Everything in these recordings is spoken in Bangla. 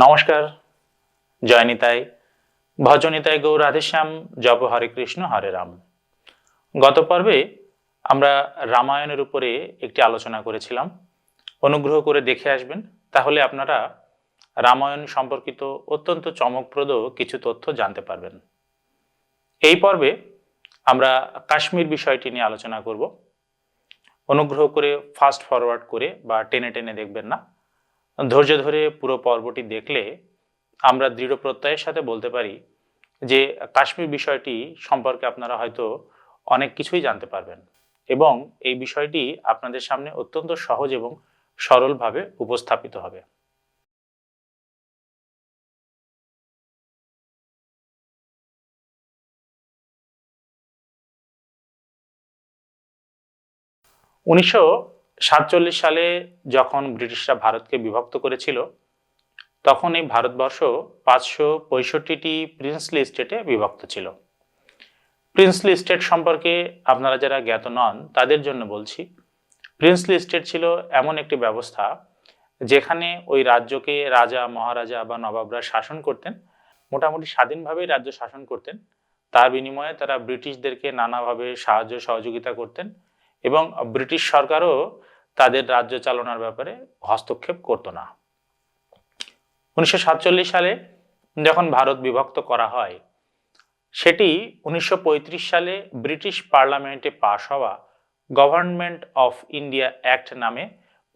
নমস্কার জয়নিতাই ভজনিতাই গৌর রাধেশ্যাম, জপ হরে কৃষ্ণ, হরে রাম। গত পর্বে আমরা রামায়ণের উপরে একটি আলোচনা করেছিলাম। অনুগ্রহ করে দেখে আসবেন, তাহলে আপনারা রামায়ণ সম্পর্কিত অত্যন্ত চমকপ্রদ কিছু তথ্য জানতে পারবেন। এই পর্বে আমরা কাশ্মীর বিষয়টি নিয়ে আলোচনা করব। অনুগ্রহ করে ফাস্ট ফরওয়ার্ড করে বা টেনে টেনে দেখবেন না। ধৈর্য ধরে পুরো পর্বটি দেখলে আমরা দৃঢ় প্রত্যয়ের সাথে বলতে পারি যে কাশ্মীর বিষয়টি সম্পর্কে আপনারা হয়তো অনেক কিছুই জানতে পারবেন এবং এই বিষয়টি আপনাদের সামনে অত্যন্ত সহজ এবং সরলভাবে উপস্থাপিত হবে। উনিশশো সাতচল্লিশ সালে যখন ব্রিটিশরা ভারতকে বিভক্ত করেছিল, তখন এই ভারতবর্ষ পাঁচশো পঁয়ষট্টিটি প্রিন্সলি স্টেটে বিভক্ত ছিল। প্রিন্সলি স্টেট সম্পর্কে আপনারা যারা জ্ঞাত নন, তাদের জন্য বলছি, প্রিন্সলি স্টেট ছিল এমন একটি ব্যবস্থা যেখানে ওই রাজ্যকে রাজা, মহারাজা বা নবাবরা শাসন করতেন, মোটামুটি স্বাধীনভাবেই রাজ্য শাসন করতেন। তার বিনিময়ে তারা ব্রিটিশদেরকে নানাভাবে সাহায্য সহযোগিতা করতেন এবং ব্রিটিশ সরকারও তাদের রাজ্য চালনার ব্যাপারে হস্তক্ষেপ করতো না। উনিশশো সাতচল্লিশ সালে যখন ভারত বিভক্ত করা হয়, সেটি উনিশশো পঁয়ত্রিশ সালে ব্রিটিশ পার্লামেন্টে পাশ হওয়া গভর্নমেন্ট অফ ইন্ডিয়া অ্যাক্ট নামে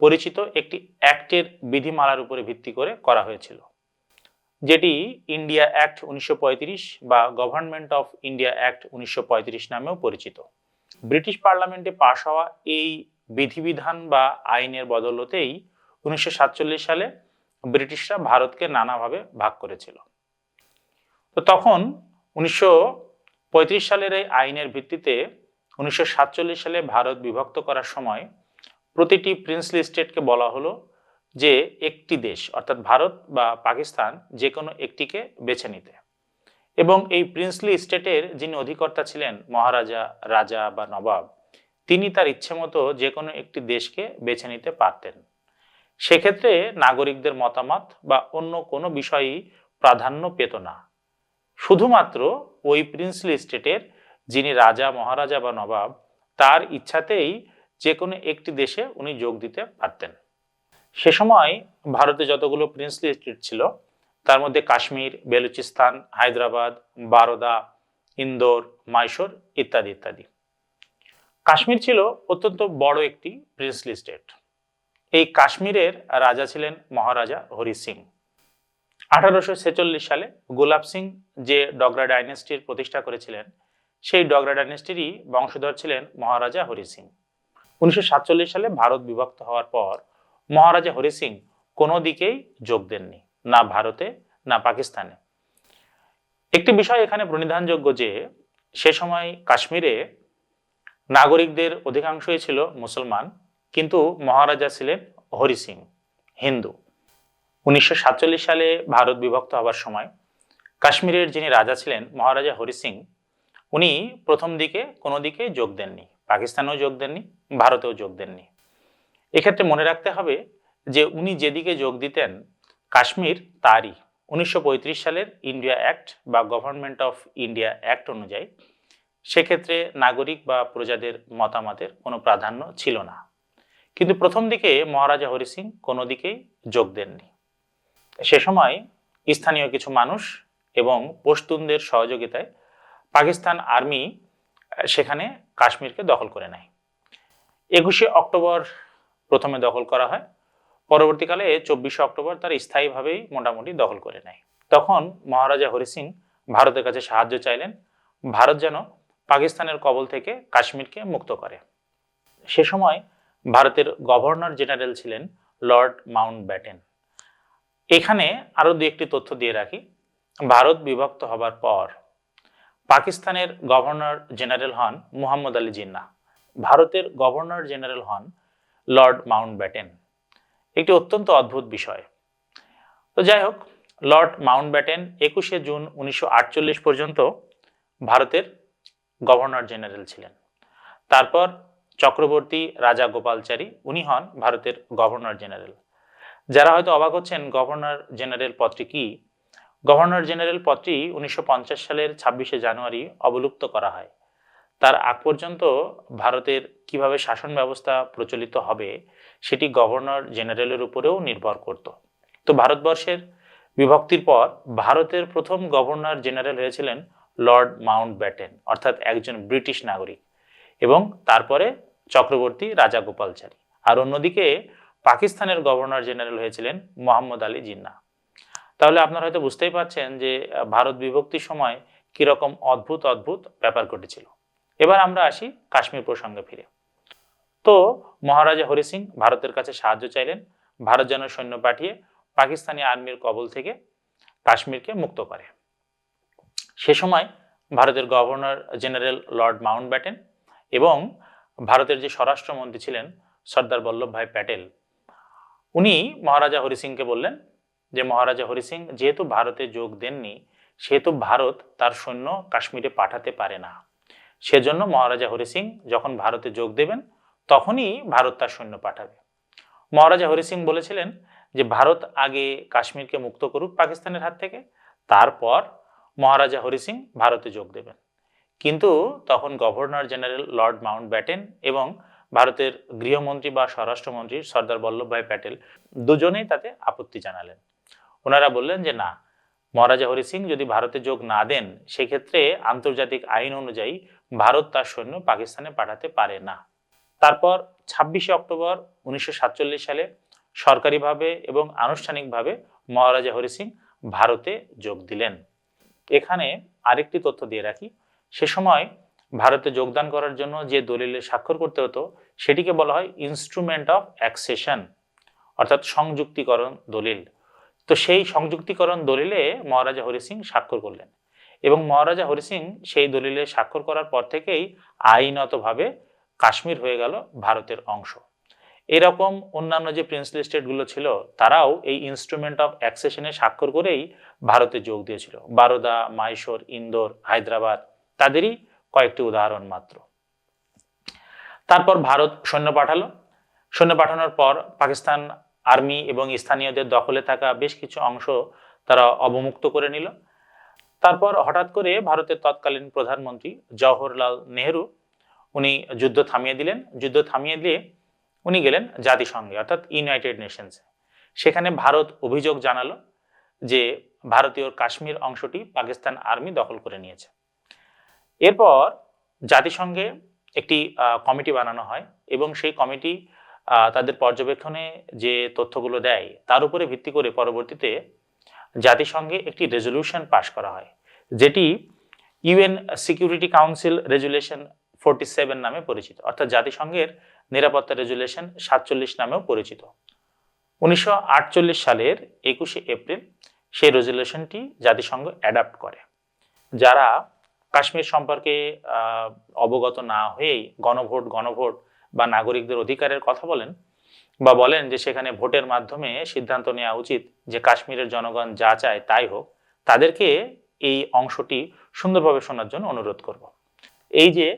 পরিচিত একটি অ্যাক্টের বিধিমালার উপরে ভিত্তি করে করা হয়েছিল, যেটি ইন্ডিয়া অ্যাক্ট উনিশশো পঁয়ত্রিশ বা গভর্নমেন্ট অফ ইন্ডিয়া অ্যাক্ট উনিশশো পঁয়ত্রিশ নামেও পরিচিত। ব্রিটিশ পার্লামেন্টে পাশ হওয়া এই বিধিবিধান বা আইনের বদলতেই উনিশশো সাতচল্লিশ সালে ব্রিটিশরা ভারতকে নানাভাবে ভাগ করেছিল। তো তখন উনিশশো পঁয়ত্রিশ সালের এই আইনের ভিত্তিতে উনিশশো সাতচল্লিশ সালে ভারত বিভক্ত করার সময় প্রতিটি প্রিন্সলি স্টেটকে বলা হলো যে একটি দেশ, অর্থাৎ ভারত বা পাকিস্তান যে কোনো একটিকে বেছে নিতে। এবং এই প্রিন্সলি স্টেটের যিনি অধিকর্তা ছিলেন, মহারাজা, রাজা বা নবাব, তিনি তার ইচ্ছে মতো যে কোনো একটি দেশকে বেছে নিতে পারতেন। সেক্ষেত্রে নাগরিকদের মতামত বা অন্য কোনো বিষয়ই প্রাধান্য পেত না। শুধুমাত্র ওই প্রিন্সলি স্টেটের যিনি রাজা, মহারাজা বা নবাব, তার ইচ্ছাতেই যে কোনো একটি দেশে উনি যোগ দিতে পারতেন। সে সময় ভারতে যতগুলো প্রিন্সলি স্টেট ছিল তার মধ্যে কাশ্মীর, বেলুচিস্তান, হায়দ্রাবাদ, বারোদা, ইন্দোর, মাইশোর ইত্যাদি ইত্যাদি। কাশ্মীর ছিল অত্যন্ত বড় একটি প্রিন্সলি স্টেট এই কাশ্মীরের রাজা ছিলেন মহারাজা হরি সিং। আঠারোশো ছেচল্লিশ সালে গোলাপ সিং যে ডগরা ডাইনেস্টির প্রতিষ্ঠা করেছিলেন, সেই ডগরা ডাইনেস্টিরই বংশধর ছিলেন মহারাজা হরি সিং। উনিশশো সাতচল্লিশ সালে ভারত বিভক্ত হওয়ার পর মহারাজা হরি সিং কোনো দিকেই যোগ দেননি। না ভারতে, না পাকিস্তানে। একটি বিষয় এখানে প্রণিধানযোগ্য যে, সে সময় কাশ্মীরে নাগরিকদের অধিকাংশই ছিল মুসলমান, কিন্তু মহারাজা ছিলেন হরি সিং, হিন্দু। উনিশশো সাতচল্লিশ সালে ভারত বিভক্ত হবার সময় কাশ্মীরের যিনি রাজা ছিলেন, মহারাজা হরি সিং, উনি প্রথম দিকে কোনো দিকে যোগ দেননি। পাকিস্তানেও যোগ দেননি, ভারতেও যোগ দেননি। এক্ষেত্রে মনে রাখতে হবে যে, উনি যেদিকে যোগ দিতেন কাশ্মীর তারই উনিশশো পঁয়ত্রিশ সালের ইন্ডিয়া অ্যাক্ট বা গভর্নমেন্ট অফ ইন্ডিয়া অ্যাক্ট অনুযায়ী, সেক্ষেত্রে নাগরিক বা প্রজাদের মতামতের কোনো প্রাধান্য ছিল না। কিন্তু প্রথম দিকে মহারাজা হরি সিং কোনো দিকেই যোগ দেননি। সে সময় স্থানীয় কিছু মানুষ এবং পশতুনদের সহযোগিতায় পাকিস্তান আর্মি সেখানে কাশ্মীরকে দখল করে নেয়। একুশে অক্টোবর প্রথমে দখল করা হয়। পরবর্তীকালে চব্বিশে অক্টোবর তার স্থায়ীভাবেই মোটামুটি দখল করে নেয়। তখন মহারাজা হরি সিং ভারতের কাছে সাহায্য চাইলেন, ভারত যেন পাকিস্তানের কবল থেকে কাশ্মীরকে মুক্ত করে। সে সময় ভারতের গভর্নর জেনারেল ছিলেন লর্ড মাউন্ট ব্যাটেন এখানে আরও দু একটি তথ্য দিয়ে রাখি। ভারত বিভক্ত হবার পর পাকিস্তানের গভর্নর জেনারেল হন মুহাম্মদ আলী জিন্না ভারতের গভর্নর জেনারেল হন লর্ড মাউন্ট ব্যাটেন একটি অত্যন্ত অদ্ভুত বিষয়। তো যাই হোক, লর্ড মাউন্ট ব্যাটেন একুশে জুন উনিশশো আটচল্লিশ পর্যন্ত ভারতের গভর্নর জেনারেল ছিলেন। তারপর চক্রবর্তী রাজা গোপালচারী, উনি হন ভারতের গভর্নর জেনারেল। যারা হয়তো অবাক হচ্ছেন গভর্নর জেনারেল পদটি কি, গভর্নর জেনারেল পদটি উনিশশো পঞ্চাশ সালের ছাব্বিশে জানুয়ারি অবলুপ্ত করা হয়। তার আগ পর্যন্ত ভারতের কীভাবে শাসন ব্যবস্থা প্রচলিত হবে সেটি গভর্নর জেনারেলের উপরেও নির্ভর করত। তো ভারতবর্ষের বিভক্তির পর ভারতের প্রথম গভর্নর জেনারেল হয়েছিলেন লর্ড মাউন্ট ব্যাটেন অর্থাৎ একজন ব্রিটিশ নাগরিক এবং তারপরে চক্রবর্তী রাজা গোপালচারী। আর অন্যদিকে পাকিস্তানের গভর্নর জেনারেল হয়েছিলেন মোহাম্মদ আলী জিন্না তাহলে আপনারা হয়তো বুঝতেই পারছেন যে, ভারত বিভক্তির সময় কীরকম অদ্ভুত অদ্ভুত ব্যাপার ঘটেছিল। এবার আমরা আসি কাশ্মীর প্রসঙ্গে ফিরে। তো মহারাজা হরি সিং ভারতের কাছে সাহায্য চাইলেন, ভারত যেন সৈন্য পাঠিয়ে পাকিস্তানি আর্মির কবল থেকে কাশ্মীরকে মুক্ত করে। সে সময় ভারতের governor general Lord Mountbatten এবং ভারতের যে স্বরাষ্ট্রমন্ত্রী ছিলেন সর্দার বল্লভভাই প্যাটেল, উনি মহারাজা হরি সিংকে বললেন যে, মহারাজা হরি সিং, যেহেতু ভারতে যোগ দেননি, সেহেতু ভারত তার সৈন্য কাশ্মীরে পাঠাতে পারে না। সেজন্য মহারাজা হরি সিং যখন ভারতে যোগ দেবেন তখনই ভারত তার সৈন্য পাঠাবে। মহারাজা হরি সিং বলেছিলেন যে, ভারত আগে কাশ্মীরকে মুক্ত করুক পাকিস্তানের হাত থেকে, তারপর মহারাজা হরি সিং ভারতে যোগ দেবেন। কিন্তু তখন governor general Lord Mountbatten এবং ভারতের গৃহমন্ত্রী বা স্বরাষ্ট্রমন্ত্রী সর্দার বল্লভভাই প্যাটেল দুজনেই তাতে আপত্তি জানালেন। ওনারা বললেন যে, না, মহারাজা হরি সিং যদি ভারতে যোগ না দেন, সেক্ষেত্রে আন্তর্জাতিক আইন অনুযায়ী ভারত তার সৈন্য পাকিস্তানে পাঠাতে পারে না। তারপর ছাব্বিশে অক্টোবর উনিশশো সাতচল্লিশ সালে সরকারিভাবে এবং আনুষ্ঠানিকভাবে মহারাজা হরি সিং ভারতে যোগ দিলেন। এখানে আরেকটি তথ্য দিয়ে রাখি। সে সময় ভারতে যোগদান করার জন্য যে দলিলে স্বাক্ষর করতে হতো, সেটিকে বলা হয় ইনস্ট্রুমেন্ট অফ অ্যাক্সেশন অর্থাৎ সংযুক্তিকরণ দলিল। তো সেই সংযুক্তিকরণ দলিলে মহারাজা হরি সিং স্বাক্ষর করলেন এবং মহারাজা হরি সিং সেই দলিলে স্বাক্ষর করার পর থেকেই আইনতভাবে কাশ্মীর হয়ে গেল ভারতের অংশ। এরকম অন্যান্য যে প্রিন্সলি স্টেটগুলো ছিল, তারাও এই ইনস্ট্রুমেন্ট অফ অ্যাক্সেশনে স্বাক্ষর করেই ভারতে যোগ দিয়েছিল। বারোদা, মাইশোর, ইন্দোর, হায়দ্রাবাদ, তাদেরই কয়েকটি উদাহরণ মাত্র। তারপর ভারত সৈন্য পাঠালো। সৈন্য পাঠানোর পর পাকিস্তান আর্মি এবং স্থানীয়দের দখলে থাকা বেশ কিছু অংশ তারা অবমুক্ত করে নিল। তারপর হঠাৎ করে ভারতের তৎকালীন প্রধানমন্ত্রী জওহরলাল নেহেরু উনি যুদ্ধ থামিয়ে দিলেন। যুদ্ধ থামিয়ে দিয়ে উনি গেলেন জাতিসংঘে, অর্থাৎ ইউনাইটেড নেশনসে সেখানে ভারত অভিযোগ জানালো যে ভারতীয় কাশ্মীর অংশটি পাকিস্তান আর্মি দখল করে নিয়েছে। এরপর জাতিসংঘে একটি কমিটি বানানো হয় এবং সেই কমিটি তাদের পর্যবেক্ষণে যে তথ্যগুলো দেয় তার উপরে ভিত্তি করে পরবর্তীতে জাতিসংঘে একটি রেজলিউশন পাশ করা হয়, যেটি UN security council resolution forty seven নামে পরিচিত, অর্থাৎ জাতিসংঘের নিরাপত্তা রেজুলেশন সাতচল্লিশ নামেও পরিচিত। উনিশশো আটচল্লিশ সালের একুশে এপ্রিল সেই রেজুলেশনটি জাতিসংঘ অ্যাডাপ্ট করে, যারা কাশ্মীর সম্পর্কে অবগত না হয়েই গণভোট গণভোট বা নাগরিকদের অধিকারের কথা বলেন বা বলেন যে সেখানে ভোটের মাধ্যমে সিদ্ধান্ত নেওয়া উচিত যে কাশ্মীরের জনগণ যা চায় তাই হোক, তাদেরকে এই অংশটি সুন্দরভাবে শোনার জন্য অনুরোধ করব। এই যে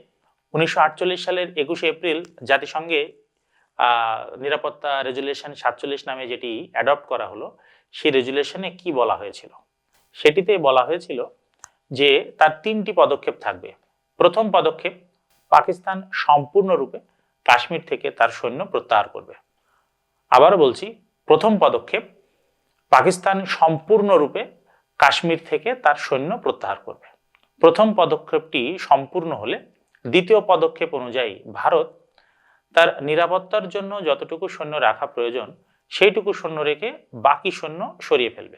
উনিশশো আটচল্লিশ সালের একুশে এপ্রিল জাতিসংঘে নিরাপত্তা রেজুলেশন সাতচল্লিশ নামে যেটি অ্যাডপ্ট করা হলো, সেই রেজুলেশনে কি বলা হয়েছিল? সেটিতে বলা হয়েছিল যে তার তিনটি পদক্ষেপ থাকবে। প্রথম পদক্ষেপ, পাকিস্তান সম্পূর্ণরূপে কাশ্মীর থেকে তার সৈন্য প্রত্যাহার করবে। আবারও বলছি, প্রথম পদক্ষেপ, পাকিস্তান সম্পূর্ণরূপে কাশ্মীর থেকে তার সৈন্য প্রত্যাহার করবে। প্রথম পদক্ষেপটি সম্পূর্ণ হলে দ্বিতীয় পদক্ষেপ অনুযায়ী ভারত তার নিরাপত্তার জন্য যতটুকু সৈন্য রাখা প্রয়োজন, সেইটুকু সৈন্য রেখে বাকি সৈন্য সরিয়ে ফেলবে।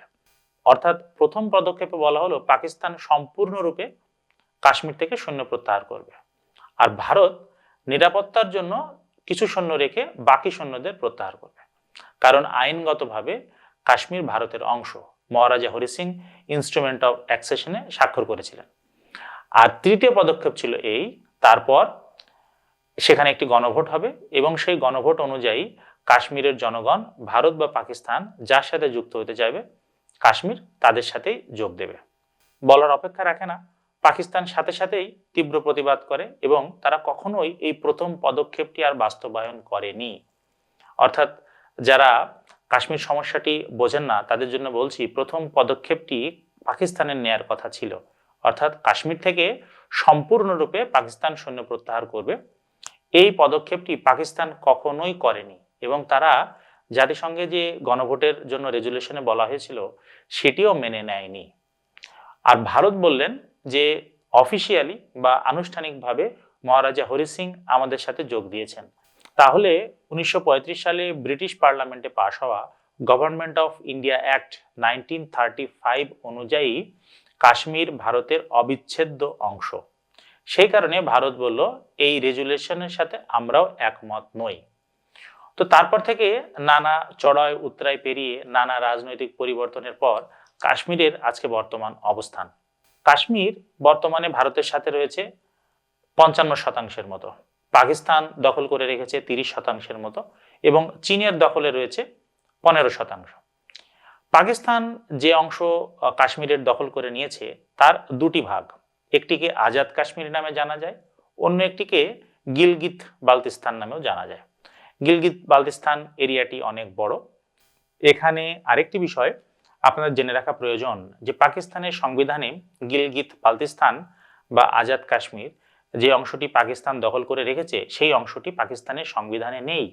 অর্থাৎ প্রথম পদক্ষেপে বলা হলো, পাকিস্তান সম্পূর্ণরূপে কাশ্মীর থেকে সৈন্য প্রত্যাহার করবে। আর ভারত নিরাপত্তার জন্য কিছু সৈন্য রেখে বাকি সৈন্যদের প্রত্যাহার করবে। কারণ আইনগতভাবে কাশ্মীর ভারতের অংশ, মহারাজা হরি সিং ইনস্ট্রুমেন্ট অফ অ্যাক্সেশনে স্বাক্ষর করেছিলেন। আর তৃতীয় পদক্ষেপ ছিল এই তারপর সেখানে একটি গণভোট হবে এবং সেই গণভোট অনুযায়ী কাশ্মীরের জনগণ, ভারত বা পাকিস্তান যার সাথে যুক্ত হতে চাইবে, কাশ্মীর তাদের সাথেই যোগ দেবে। বলার অপেক্ষা রাখে না। পাকিস্তান সাথে সাথেই তীব্র প্রতিবাদ করে এবং তারা কখনোই এই প্রথম পদক্ষেপটি আর বাস্তবায়ন করেনি। অর্থাৎ যারা কাশ্মীর সমস্যাটি বোঝেন না, তাদের জন্য বলছি প্রথম পদক্ষেপটি পাকিস্তানের নেয়ার কথা ছিল। অর্থাৎ কাশ্মীর থেকে সম্পূর্ণরূপে পাকিস্তান সৈন্য প্রত্যাহার করবে। এই পদক্ষেপটি পাকিস্তান কখনোই করেনি এবং তারা জাতিসংঘে যে গণভোটের জন্য রেজুলেশনে বলা হয়েছিল, সেটিও মেনে নেয়নি। আর ভারত বললেন যে অফিসিয়ালি বা আনুষ্ঠানিকভাবে মহারাজা হরি সিং আমাদের সাথে যোগ দিয়েছেন। তাহলে উনিশশো পঁয়ত্রিশ সালে ব্রিটিশ পার্লামেন্টে পাশ হওয়া government of India act nineteen অনুযায়ী কাশ্মীর ভারতের অবিচ্ছেদ্য অংশ। সেই কারণে ভারত বলল, এই রেজুলেশনের সাথে আমরাও একমত নই। তো তারপর থেকে নানা চড়াই উত্তরায় পেরিয়ে নানা রাজনৈতিক পরিবর্তনের পর কাশ্মীরের আজকে বর্তমান অবস্থান। কাশ্মীর বর্তমানে ভারতের সাথে রয়েছে পঞ্চান্ন শতাংশের মতো, পাকিস্তান দখল করে রেখেছে তিরিশ শতাংশের মতো এবং চীনের দখলে রয়েছে পনেরো শতাংশ। পাকিস্তান যে অংশ কাশ্মীরের দখল করে নিয়েছে, তার দুটি ভাগ। একটিকে আজাদ কাশ্মীর নামে জানা যায়, অন্য একটিকে গিলগিত বালতিস্তান নামেও জানা যায়। গিলগিত বালতিস্তান এরিয়াটি অনেক বড়। এখানে আরেকটি বিষয় আপনাদের জেনে রাখা প্রয়োজন, যে পাকিস্তানের সংবিধানে গিলগিত বালতিস্তান বা আজাদ কাশ্মীর যে অংশটি পাকিস্তান দখল করে রেখেছে, সেই অংশটি পাকিস্তানের সংবিধানে নেই।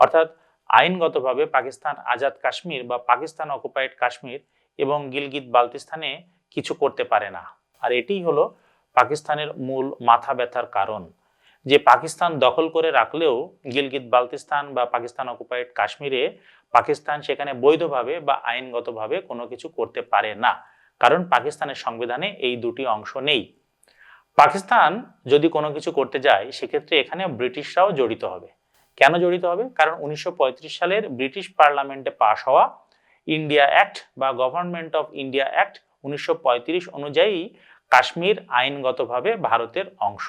অর্থাৎ আইনগতভাবে পাকিস্তান আজাদ কাশ্মীর বা পাকিস্তান অকুপাইড কাশ্মীর এবং গিলগিত বালতিস্তানে কিছু করতে পারে না। আর এটিই হলো পাকিস্তানের মূল মাথা ব্যথার কারণ। যে পাকিস্তান দখল করে রাখলেও গিলগিত বালতিস্তান বা পাকিস্তান অকুপাইড কাশ্মীরে পাকিস্তান সেখানে বৈধভাবে বা আইনগতভাবে কোনো কিছু করতে পারে না। কারণ পাকিস্তানের সংবিধানে এই দুটি অংশ নেই। পাকিস্তান যদি কোনো কিছু করতে যায়, সেক্ষেত্রে এখানে ব্রিটিশরাও জড়িত হবে। কেন জড়িত হবে? কারণ উনিশশো পঁয়ত্রিশ সালের ব্রিটিশ পার্লামেন্টে পাশ হওয়া ইন্ডিয়া অ্যাক্ট বা গভর্নমেন্ট অফ ইন্ডিয়া অ্যাক্ট উনিশশো পঁয়ত্রিশ অনুযায়ী কাশ্মীর আইনগতভাবে ভারতের অংশ।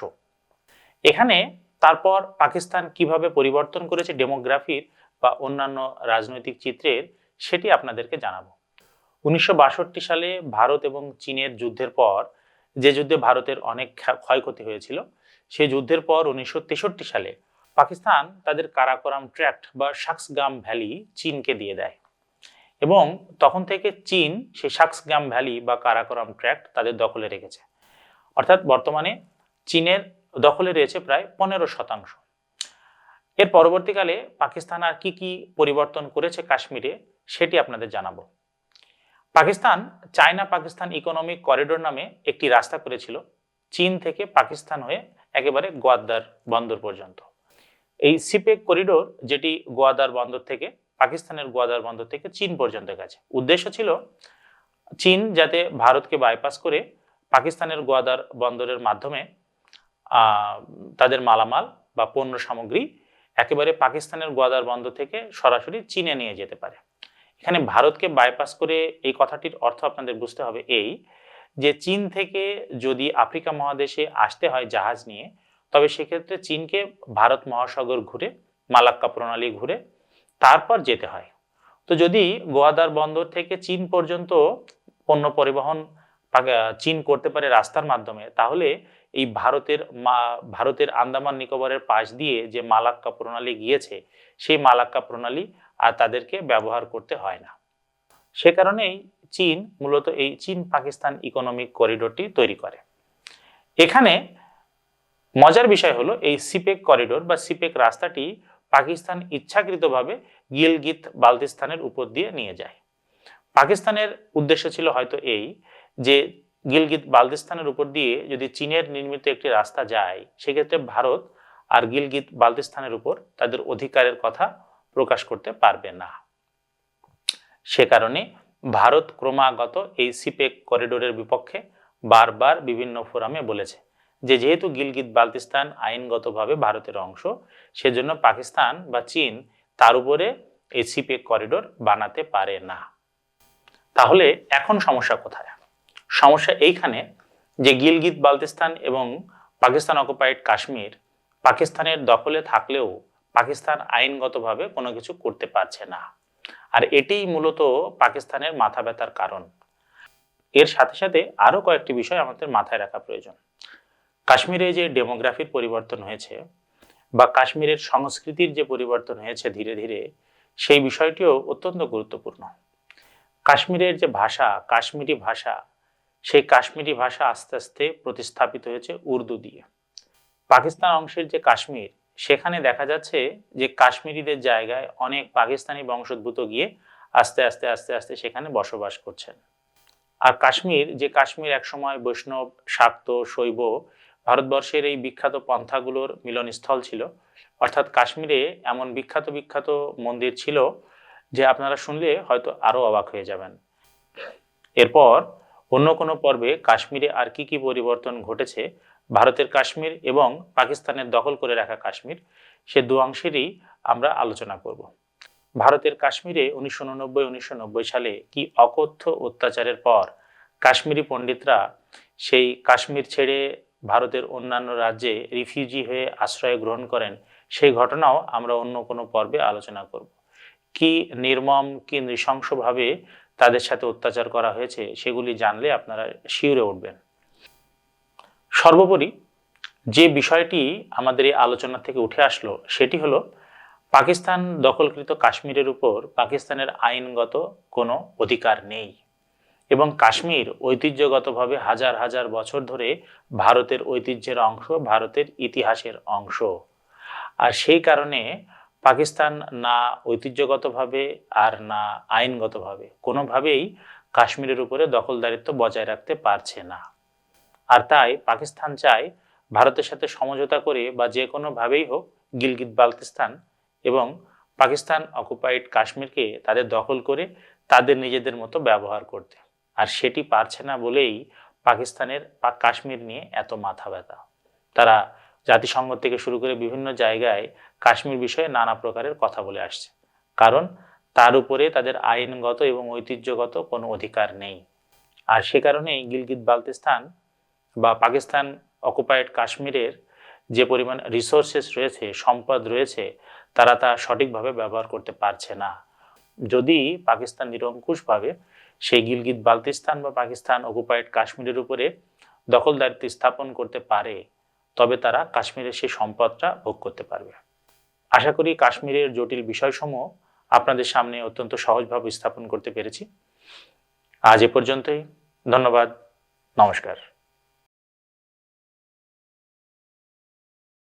এখানে তারপর পাকিস্তান কীভাবে পরিবর্তন করেছে ডেমোগ্রাফির বা অন্যান্য রাজনৈতিক চিত্রের, সেটি আপনাদেরকে জানাব। উনিশশো বাষট্টি সালে ভারত এবং চীনের যুদ্ধের পর, যে যুদ্ধে ভারতের অনেক ক্ষয়ক্ষতি হয়েছিল সেই যুদ্ধের পর উনিশশো তেষট্টি সালে পাকিস্তান তাদের কারাকোরাম ট্র্যাক্ট বা শাকসগাম ভ্যালি চীনকে দিয়ে দেয়। এবং তখন থেকে চীন সেই শাকসগাম ভ্যালি বা কারাকোরাম ট্র্যাক্ট তাদের দখলে রেখেছে। অর্থাৎ বর্তমানে চীনের দখলে রয়েছে প্রায় পনেরো শতাংশ। এর পরবর্তীকালে পাকিস্তান আর কি কি পরিবর্তন করেছে কাশ্মীরে সেটি আপনাদের জানাব। Pakistan China Pakistan economic corridor নামে একটি রাস্তা করেছিল। চীন থেকে পাকিস্তান হয়ে একেবারে গোয়াদ্দার বন্দর পর্যন্ত। এই সিপেক করিডোর, যেটি গোয়াদার বন্দর থেকে, পাকিস্তানের গোয়াদার বন্দর থেকে চীন পর্যন্ত গেছে। উদ্দেশ্য ছিল চীন যাতে ভারতকে বাইপাস করে পাকিস্তানের গোয়াদার বন্দরের মাধ্যমে তাদের মালামাল বা পণ্য সামগ্রী একেবারে পাকিস্তানের গোয়াদার বন্দর থেকে সরাসরি চীনে নিয়ে যেতে পারে। এখানে ভারতকে বাইপাস করে এই কথাটির অর্থ আপনাদের বুঝতে হবে এই যে, চীন থেকে যদি আফ্রিকা মহাদেশে আসতে হয় জাহাজ নিয়ে তবে সেক্ষেত্রে চীনকে ভারত মহাসাগর ঘুরে, মালাক্কা প্রণালী ঘুরে তারপর যেতে হয়। তো যদি গোয়াদার বন্দর থেকে চীন পর্যন্ত পণ্য পরিবহন চীন করতে পারে রাস্তার মাধ্যমে, তাহলে এই ভারতের ভারতের আন্দামান নিকোবরের পাশ দিয়ে যে মালাক্কা প্রণালী গিয়েছে, সেই মালাক্কা প্রণালী আর তাদেরকে ব্যবহার করতে হয় না। সে কারণেই চীন মূলত এই চীন পাকিস্তান ইকোনমিক করিডোরটি তৈরি করে। এখানে মজার বিষয় হলো এই সিপেক করিডোর বা সিপেক রাস্তাটি পাকিস্তান ইচ্ছাকৃতভাবে গিলগিত বালতিস্তানের উপর দিয়ে নিয়ে যায়। পাকিস্তানের উদ্দেশ্য ছিল হয়তো এই যে গিলগিত বালতিস্তানের উপর দিয়ে যদি চীনের নির্মিত একটি রাস্তা যায়, সেক্ষেত্রে ভারত আর গিলগিত বালতিস্তানের উপর তাদের অধিকারের কথা প্রকাশ করতে পারবে না। সে কারণে ভারত ক্রমাগত এই সিপেক করিডোরের বিপক্ষে বারবার বিভিন্ন ফোরামে বলেছে যে যেহেতু গিলগিত বালতিস্তান আইনগতভাবে ভারতের অংশ, সেজন্য পাকিস্তান বা চীন তার উপরে এই সিপেক করিডোর বানাতে পারে না। তাহলে এখন সমস্যা কোথায়? সমস্যা এইখানে যে গিলগিত বালতিস্তান এবং পাকিস্তান অকুপাইড কাশ্মীর পাকিস্তানের দখলে থাকলেও পাকিস্তান আইনগতভাবে কোনো কিছু করতে পারছে না। আর এটিই মূলত পাকিস্তানের মাথা ব্যথার কারণ। এর সাথে সাথে আরও কয়েকটি বিষয় আমাদের মাথায় রাখা প্রয়োজন। কাশ্মীরে যে ডেমোগ্রাফির পরিবর্তন হয়েছে বা কাশ্মীরের সংস্কৃতির যে পরিবর্তন হয়েছে ধীরে ধীরে, সেই বিষয়টিও অত্যন্ত গুরুত্বপূর্ণ। কাশ্মীরের যে ভাষা, কাশ্মীরি ভাষা, সেই কাশ্মীরি ভাষা আস্তে আস্তে প্রতিস্থাপিত হয়েছে উর্দু দিয়ে। পাকিস্তান অংশের যে কাশ্মীর, সেখানে দেখা যাচ্ছে যে কাশ্মীরিদের জায়গায় অনেক পাকিস্তানি বংশোদ্ভূত গিয়ে আস্তে আস্তে আস্তে আস্তে সেখানে বসবাস করছেন। আর কাশ্মীর, যে কাশ্মীর একসময় বৈষ্ণব, শাক্ত, শৈব ভারতবর্ষের এই বিখ্যাত পন্থাগুলোর মিলনস্থল ছিল। অর্থাৎ কাশ্মীরে এমন বিখ্যাত বিখ্যাত মন্দির ছিল যে আপনারা শুনলে হয়তো আরও অবাক হয়ে যাবেন। এরপর অন্য কোনো পর্বে কাশ্মীরে আর কি কি পরিবর্তন ঘটেছে, ভারতের কাশ্মীর এবং পাকিস্তানের দখল করে রাখা কাশ্মীর, সে দু অংশেরই আমরা আলোচনা করব। ভারতের কাশ্মীরে উনিশশো উননব্বই উনিশশো নব্বই সালে কি অকথ্য অত্যাচারের পর কাশ্মীরি পণ্ডিতরা সেই কাশ্মীর ছেড়ে ভারতের অন্যান্য রাজ্যে রিফিউজি হয়ে আশ্রয় গ্রহণ করেন, সেই ঘটনাও আমরা অন্য কোনো পর্বে আলোচনা করব। কি নির্মম, কি নৃশংসভাবে তাদের সাথে অত্যাচার করা হয়েছে সেগুলি জানলে আপনারা শিউরে উঠবেন। সর্বোপরি যে বিষয়টি আমাদের এই আলোচনা থেকে উঠে আসলো সেটি হলো পাকিস্তান দখলকৃত কাশ্মীরের উপর পাকিস্তানের আইনগত কোনো অধিকার নেই। এবং কাশ্মীর ঐতিহ্যগতভাবে হাজার হাজার বছর ধরে ভারতের ঐতিহ্যের অংশ, ভারতের ইতিহাসের অংশ। আর সেই কারণে পাকিস্তান না ঐতিহ্যগতভাবে আর না আইনগতভাবে কোনোভাবেই কাশ্মীরের উপরে দখলদারিত্ব বজায় রাখতে পারছে না। আর তাই পাকিস্তান চায় ভারতের সাথে সমঝোতা করে বা যে কোনোভাবেই হোক গিলগিত বালতিস্তান এবং পাকিস্তান অকুপাইড কাশ্মীরকে তাদের দখল করে তাদের নিজেদের মতো ব্যবহার করতে। আর সেটি পারছে না বলেই পাকিস্তানের পাক কাশ্মীর নিয়ে এত মাথা ব্যথা। তারা জাতিসংঘ থেকে শুরু করে বিভিন্ন জায়গায় কাশ্মীর বিষয়ে নানা প্রকারের কথা বলে আসছে। কারণ তার উপরে তাদের আইনগত এবং ঐতিহ্যগত কোনো অধিকার নেই। আর সে কারণেই গিলগিত বালতিস্তান বা পাকিস্তান অকুপায়েড কাশ্মীরের যে পরিমাণ রিসোর্সেস রয়েছে, সম্পদ রয়েছে, তারা তা সঠিকভাবে ব্যবহার করতে পারছে না। যদি পাকিস্তান নিরঙ্কুশভাবে সেই গিলগিত বালতিস্তান বা পাকিস্তান অকুপাইড কাশ্মীরের উপরে দখলদারিত্ব স্থাপন করতে পারে, তবে তারা কাশ্মীরের সেই সম্পদটা ভোগ করতে পারবে। আশা করি কাশ্মীরের জটিল বিষয়সমূহ আপনাদের সামনে অত্যন্ত সহজভাবে স্থাপন করতে পেরেছি। আজ এ পর্যন্তই। ধন্যবাদ। নমস্কার।